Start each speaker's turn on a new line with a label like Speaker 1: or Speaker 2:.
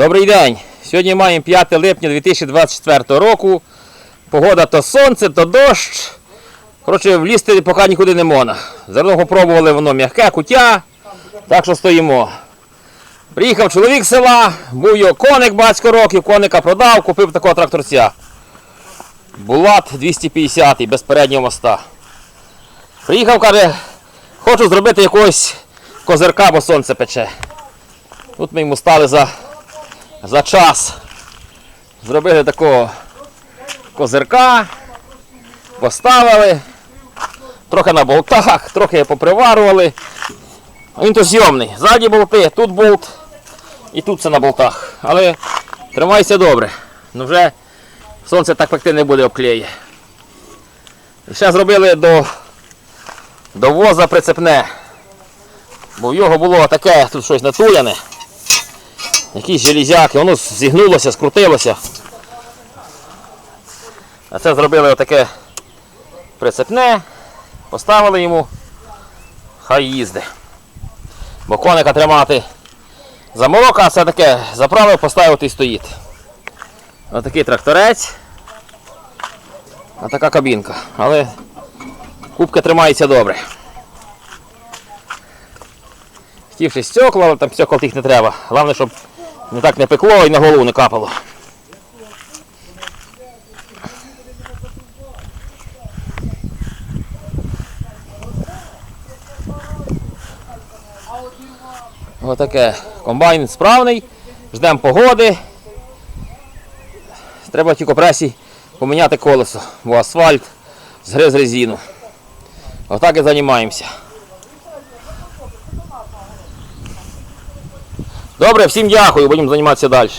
Speaker 1: Добрий день. Сьогодні маємо 5 липня 2024 року. Погода то сонце, то дощ. Коротше, влізти поки нікуди не можна. Зерно попробували, воно м'яке, куття, так що стоїмо. Приїхав чоловік з села, був його коник батько років, коника продав, купив такого тракторця. Булат 250 без переднього моста. Приїхав, каже, хочу зробити якогось козирка, бо сонце пече. Тут ми йому стали за, за час. Зробили такого козирка, поставили, трохи на болтах, трохи поприварували. Він то зйомний. Ззаді болти, тут болт і тут все на болтах. Але тримайся добре. Ну вже сонце так пекти не буде обклеє. Ще зробили до, до воза прицепне. Бо в його було таке, тут щось натуляне. Якісь железяки, воно зігнулося, скрутилося. А це зробили отаке прицепне, поставили йому, хай їзде. Бо коника тримати заморок, а це таке заправив, поставив і стоїть. Отакий тракторець. Така кабінка. Але кубка тримається добре. Хотівши стекла, але там стекол тих не треба. Головне, щоб не так не пекло і на голову не капало. Отаке. Комбайн справний, ждемо погоди. Треба тільки пресі поміняти колесо, бо асфальт згриз резину. Отак і займаємося. Добре, всім дякую, будемо займатися далі.